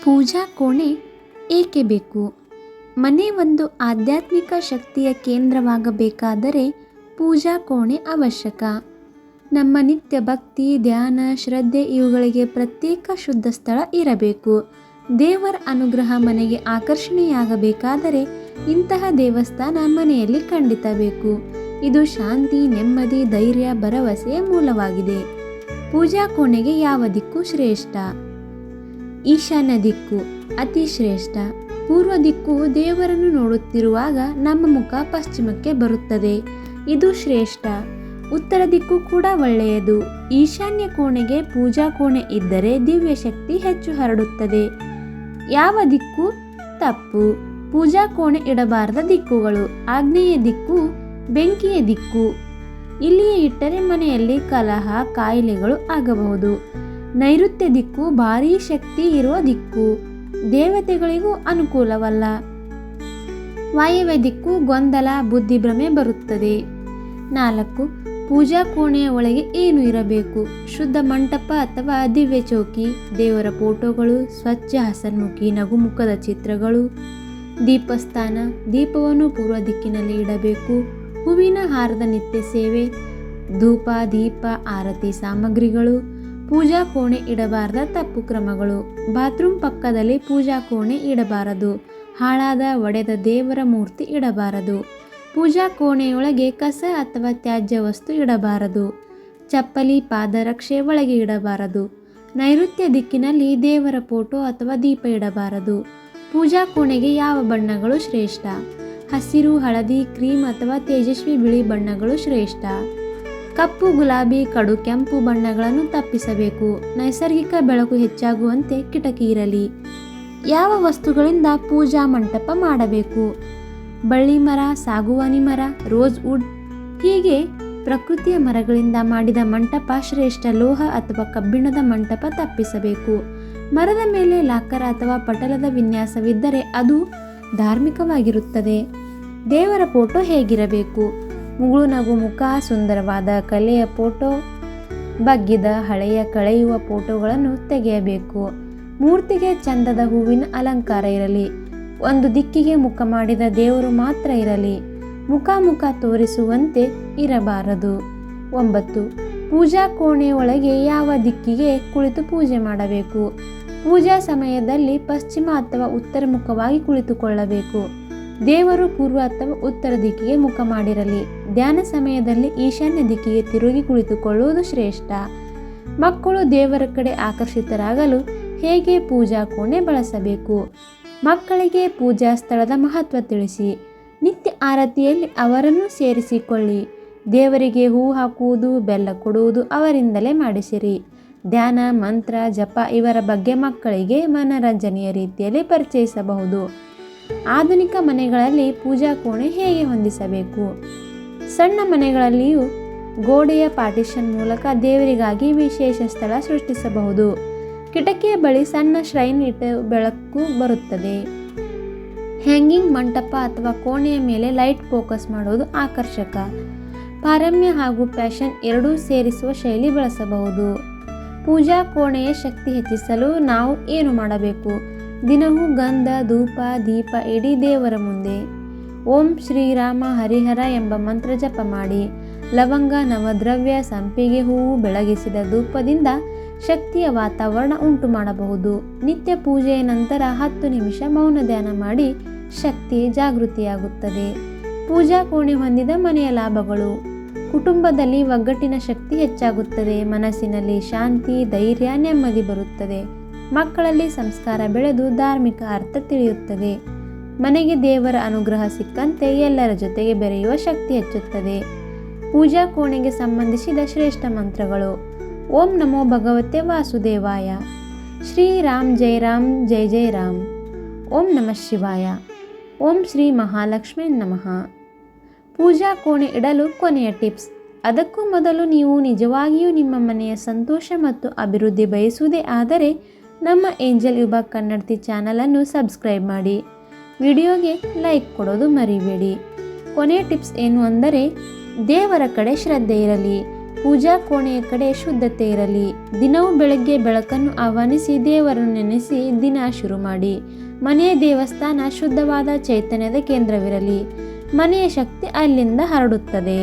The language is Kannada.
ಪೂಜಾ ಕೋಣೆ ಏಕೆ ಬೇಕು? ಮನೆ ಒಂದು ಆಧ್ಯಾತ್ಮಿಕ ಶಕ್ತಿಯ ಕೇಂದ್ರವಾಗಬೇಕಾದರೆ ಪೂಜಾ ಕೋಣೆ ಅವಶ್ಯಕ. ನಮ್ಮ ನಿತ್ಯ ಭಕ್ತಿ, ಧ್ಯಾನ, ಶ್ರದ್ಧೆ ಇವುಗಳಿಗೆ ಪ್ರತ್ಯೇಕ ಶುದ್ಧ ಸ್ಥಳ ಇರಬೇಕು. ದೇವರ ಅನುಗ್ರಹ ಮನೆಗೆ ಆಕರ್ಷಣೆಯಾಗಬೇಕಾದರೆ ಇಂತಹ ದೇವಸ್ಥಾನ ಮನೆಯಲ್ಲಿ ಖಂಡಿತ ಬೇಕು ಇದು ಶಾಂತಿ, ನೆಮ್ಮದಿ, ಧೈರ್ಯ, ಭರವಸೆಯ ಮೂಲವಾಗಿದೆ. ಪೂಜಾ ಕೋಣೆಗೆ ಯಾವ ದಿಕ್ಕು ಶ್ರೇಷ್ಠ? ಈಶಾನ್ಯ ದಿಕ್ಕು ಅತಿ ಶ್ರೇಷ್ಠ. ಪೂರ್ವ ದಿಕ್ಕು ದೇವರನ್ನು ನೋಡುತ್ತಿರುವಾಗ ನಮ್ಮ ಮುಖ ಪಶ್ಚಿಮಕ್ಕೆ ಬರುತ್ತದೆ. ಇದು ಶ್ರೇಷ್ಠ. ಉತ್ತರ ದಿಕ್ಕು ಕೂಡ ಒಳ್ಳೆಯದು. ಈಶಾನ್ಯ ಕೋಣೆಗೆ ಪೂಜಾ ಕೋಣೆ ಇದ್ದರೆ ದಿವ್ಯ ಶಕ್ತಿ ಹೆಚ್ಚು ಹರಡುತ್ತದೆ. ಯಾವ ದಿಕ್ಕು? ತಪ್ಪು. ಪೂಜಾ ಕೋಣೆ ಇಡಬಾರದ ದಿಕ್ಕುಗಳು. ಆಗ್ನೇಯ ದಿಕ್ಕು, ಬೆಂಕಿಯ ದಿಕ್ಕು. ಇಲ್ಲಿಯೇ ಇಟ್ಟರೆ ಮನೆಯಲ್ಲಿ ಕಲಹ, ಕಾಯಿಲೆಗಳು ಆಗಬಹುದು. ನೈಋತ್ಯ ದಿಕ್ಕು ಭಾರೀ ಶಕ್ತಿ ಇರುವ ದಿಕ್ಕು. ದೇವತೆಗಳಿಗೂ ಅನುಕೂಲವಲ್ಲ. ವಾಯವ್ಯ ದಿಕ್ಕು ಗೊಂದಲ, ಬುದ್ಧಿಭ್ರಮೆ ಬರುತ್ತದೆ. ನಾಲ್ಕು, ಪೂಜಾ ಕೋಣೆಯ ಒಳಗೆ ಏನು ಇರಬೇಕು? ಶುದ್ಧ ಮಂಟಪ ಅಥವಾ ದಿವ್ಯ ಚೌಕಿ? ದೇವರ ಫೋಟೋಗಳು, ಸ್ವಚ್ಛ ಹಸನ್ಮುಖಿ, ನಗುಮುಖದ ಚಿತ್ರಗಳು. ದೀಪಸ್ಥಾನ, ದೀಪವನ್ನು ಪೂರ್ವ ದಿಕ್ಕಿನಲ್ಲಿ ಇಡಬೇಕು. ಹೂವಿನ ಹಾರದ ನಿತ್ಯ ಸೇವೆ, ಧೂಪ, ದೀಪ, ಆರತಿ ಸಾಮಗ್ರಿಗಳು. ಪೂಜಾ ಕೋಣೆ ಇಡಬಾರದ ತಪ್ಪು ಕ್ರಮಗಳು. ಬಾತ್ರೂಮ್ ಪಕ್ಕದಲ್ಲಿ ಪೂಜಾ ಕೋಣೆ ಇಡಬಾರದು. ಹಾಳಾದ ಒಡೆದ ದೇವರ ಮೂರ್ತಿ ಇಡಬಾರದು. ಪೂಜಾ ಕೋಣೆಯೊಳಗೆ ಕಸ ಅಥವಾ ತ್ಯಾಜ್ಯ ವಸ್ತು ಇಡಬಾರದು. ಚಪ್ಪಲಿ, ಪಾದರಕ್ಷೆ ಒಳಗೆ ಇಡಬಾರದು. ನೈಋತ್ಯ ದಿಕ್ಕಿನಲ್ಲಿ ದೇವರ ಫೋಟೋ ಅಥವಾ ದೀಪ ಇಡಬಾರದು. ಪೂಜಾ ಕೋಣೆಗೆ ಯಾವ ಬಣ್ಣಗಳು ಶ್ರೇಷ್ಠ? ಹಸಿರು, ಹಳದಿ, ಕ್ರೀಮ್ ಅಥವಾ ತೇಜಸ್ವಿ ಬಿಳಿ ಬಣ್ಣಗಳು ಶ್ರೇಷ್ಠ? ಕಪ್ಪು ಗುಲಾಬಿ, ಕಡು ಕೆಂಪು ಬಣ್ಣಗಳನ್ನು ತಪ್ಪಿಸಬೇಕು. ನೈಸರ್ಗಿಕ ಬೆಳಕು ಹೆಚ್ಚಾಗುವಂತೆ ಕಿಟಕಿ ಇರಲಿ. ಯಾವ ವಸ್ತುಗಳಿಂದ ಪೂಜಾ ಮಂಟಪ ಮಾಡಬೇಕು? ಬಳ್ಳಿ ಮರ, ಸಾಗುವಾನಿ ಮರ, ರೋಸ್ ವುಡ್, ಹೀಗೆ ಪ್ರಕೃತಿಯ ಮರಗಳಿಂದ ಮಾಡಿದ ಮಂಟಪ ಶ್ರೇಷ್ಠ ಲೋಹ ಅಥವಾ ಕಬ್ಬಿಣದ ಮಂಟಪ ತಪ್ಪಿಸಬೇಕು. ಮರದ ಮೇಲೆ ಲಾಕರ ಅಥವಾ ಪಟಲದ ವಿನ್ಯಾಸವಿದ್ದರೆ ಅದು ಧಾರ್ಮಿಕವಾಗಿರುತ್ತದೆ. ದೇವರ ಫೋಟೋ ಹೇಗಿರಬೇಕು? ಮುಗುಳು ನಗು ಮುಖ ಸುಂದರವಾದ ಕಲೆಯ ಫೋಟೋ, ಬಗ್ಗಿದ ಹಳೆಯ ಕಳೆಯುವ ಫೋಟೋಗಳನ್ನು ತೆಗೆಯಬೇಕು. ಮೂರ್ತಿಗೆ ಚಂದದ ಹೂವಿನ ಅಲಂಕಾರ ಇರಲಿ. ಒಂದು ದಿಕ್ಕಿಗೆ ಮುಖ ಮಾಡಿದ ದೇವರು ಮಾತ್ರ ಇರಲಿ. ಮುಖ ಮುಖ ತೋರಿಸುವಂತೆ ಇರಬಾರದು. ಒಂಬತ್ತು, ಪೂಜಾ ಕೋಣೆಯೊಳಗೆ ಯಾವ ದಿಕ್ಕಿಗೆ ಕುಳಿತು ಪೂಜೆ ಮಾಡಬೇಕು? ಪೂಜಾ ಸಮಯದಲ್ಲಿ ಪಶ್ಚಿಮ ಅಥವಾ ಉತ್ತರ ಮುಖವಾಗಿ ಕುಳಿತುಕೊಳ್ಳಬೇಕು. ದೇವರು ಪೂರ್ವ ಅಥವಾ ಉತ್ತರ ದಿಕ್ಕಿಗೆ ಮುಖ ಮಾಡಿರಲಿ. ಧ್ಯಾನ ಸಮಯದಲ್ಲಿ ಈಶಾನ್ಯ ದಿಕ್ಕಿಗೆ ತಿರುಗಿ ಕುಳಿತುಕೊಳ್ಳುವುದು ಶ್ರೇಷ್ಠ. ಮಕ್ಕಳು ದೇವರ ಕಡೆ ಆಕರ್ಷಿತರಾಗಲು ಹೇಗೆ ಪೂಜಾ ಕೋಣೆ ಬಳಸಬೇಕು? ಮಕ್ಕಳಿಗೆ ಪೂಜಾ ಸ್ಥಳದ ಮಹತ್ವ ತಿಳಿಸಿ. ನಿತ್ಯ ಆರತಿಯಲ್ಲಿ ಅವರನ್ನು ಸೇರಿಸಿಕೊಳ್ಳಿ. ದೇವರಿಗೆ ಹೂ ಹಾಕುವುದು, ಬೆಲ್ಲ ಕೊಡುವುದು ಅವರಿಂದಲೇ ಮಾಡಿಸಿರಿ. ಧ್ಯಾನ, ಮಂತ್ರ, ಜಪ ಇವರ ಬಗ್ಗೆ ಮಕ್ಕಳಿಗೆ ಮನರಂಜನೆಯ ರೀತಿಯಲ್ಲಿ ಪರಿಚಯಿಸಬಹುದು. ಆಧುನಿಕ ಮನೆಗಳಲ್ಲಿ ಪೂಜಾ ಕೋಣೆ ಹೇಗೆ ಹೊಂದಿಸಬೇಕು? ಸಣ್ಣ ಮನೆಗಳಲ್ಲಿಯೂ ಗೋಡೆಯ ಪಾರ್ಟಿಷನ್ ಮೂಲಕ ದೇವರಿಗಾಗಿ ವಿಶೇಷ ಸ್ಥಳ ಸೃಷ್ಟಿಸಬಹುದು. ಕಿಟಕಿಯ ಬಳಿ ಸಣ್ಣ ಶ್ರೈನ್ ಇಟ್ಟು ಬೆಳಕು ಬರುತ್ತದೆ. ಹ್ಯಾಂಗಿಂಗ್ ಮಂಟಪ ಅಥವಾ ಕೋಣೆಯ ಮೇಲೆ ಲೈಟ್ ಫೋಕಸ್ ಮಾಡುವುದು ಆಕರ್ಷಕ. ಪಾರಮ್ಯ ಹಾಗೂ ಫ್ಯಾಷನ್ ಎರಡೂ ಸೇರಿಸುವ ಶೈಲಿ ಬಳಸಬಹುದು. ಪೂಜಾ ಕೋಣೆಯ ಶಕ್ತಿ ಹೆಚ್ಚಿಸಲು ನಾವು ಏನು ಮಾಡಬೇಕು? ದಿನವೂ ಗಂಧ, ಧೂಪ, ದೀಪ ಇಡೀ ದೇವರ ಮುಂದೆ. ಓಂ ಶ್ರೀರಾಮ ಹರಿಹರ ಎಂಬ ಮಂತ್ರ ಜಪ ಮಾಡಿ. ಲವಂಗ, ನವದ್ರವ್ಯ, ಸಂಪಿಗೆ ಹೂವು ಬೆಳಗಿಸಿದ ಧೂಪದಿಂದ ಶಕ್ತಿಯ ವಾತಾವರಣ ಉಂಟು ಮಾಡಬಹುದು. ನಿತ್ಯ ಪೂಜೆಯ ನಂತರ ಹತ್ತು ನಿಮಿಷ ಮೌನ ಧ್ಯಾನ ಮಾಡಿ ಶಕ್ತಿ ಜಾಗೃತಿಯಾಗುತ್ತದೆ. ಪೂಜಾ ಕೋಣೆ ಹೊಂದಿದ ಮನೆಯ ಲಾಭಗಳು. ಕುಟುಂಬದಲ್ಲಿ ಒಗ್ಗಟ್ಟಿನ ಶಕ್ತಿ ಹೆಚ್ಚಾಗುತ್ತದೆ. ಮನಸ್ಸಿನಲ್ಲಿ ಶಾಂತಿ, ಧೈರ್ಯ ನೆಮ್ಮದಿ ಬರುತ್ತದೆ. ಮಕ್ಕಳಲ್ಲಿ ಸಂಸ್ಕಾರ ಬೆಳೆದು ಧಾರ್ಮಿಕ ಅರ್ಥ ತಿಳಿಯುತ್ತದೆ. ಮನೆಗೆ ದೇವರ ಅನುಗ್ರಹ ಸಿಕ್ಕಂತೆ ಎಲ್ಲರ ಜೊತೆಗೆ ಬೆರೆಯುವ ಶಕ್ತಿ ಹೆಚ್ಚುತ್ತದೆ. ಪೂಜಾ ಕೋಣೆಗೆ ಸಂಬಂಧಿಸಿದ ಶ್ರೇಷ್ಠ ಮಂತ್ರಗಳು. ಓಂ ನಮೋ ಭಗವತೆ ವಾಸುದೇವಾಯ. ಶ್ರೀ ರಾಮ್ ಜೈ ರಾಮ್, ಜೈ ಜೈ ರಾಮ್. ಓಂ ನಮಃ ಶಿವಾಯ. ಓಂ ಶ್ರೀ ಮಹಾಲಕ್ಷ್ಮೀ ನಮಃ. ಪೂಜಾ ಕೋಣೆ ಇಡಲು ಕೊನೆಯ ಟಿಪ್ಸ್. ಅದಕ್ಕೂ ಮೊದಲು ನೀವು ನಿಜವಾಗಿಯೂ ನಿಮ್ಮ ಮನೆಯ ಸಂತೋಷ ಮತ್ತು ಅಭಿವೃದ್ಧಿ ಬಯಸುವುದೇ ಆದರೆ ನಮ್ಮ ಏಂಜಲ್ ಯುಬ ಕನ್ನಡತಿ ಚಾನಲನ್ನು ಸಬ್ಸ್ಕ್ರೈಬ್ ಮಾಡಿ. ವಿಡಿಯೋಗೆ ಲೈಕ್ ಕೊಡೋದು ಮರಿಬೇಡಿ. ಕೊನೆಯ ಟಿಪ್ಸ್ ಏನು ಅಂದರೆ, ದೇವರ ಕಡೆ ಶ್ರದ್ಧೆ ಇರಲಿ, ಪೂಜಾ ಕೋಣೆಯ ಕಡೆ ಶುದ್ಧತೆ ಇರಲಿ, ದಿನವೂ ಬೆಳಗ್ಗೆ ಬೆಳಕನ್ನು ಆಹ್ವಾನಿಸಿ ದೇವರನ್ನು ನೆನೆಸಿ ದಿನ ಶುರು ಮಾಡಿ. ಮನೆಯ ದೇವಸ್ಥಾನ ಶುದ್ಧವಾದ ಚೈತನ್ಯದ ಕೇಂದ್ರವಿರಲಿ, ಮನೆಯ ಶಕ್ತಿ ಅಲ್ಲಿಂದ ಹರಡುತ್ತದೆ.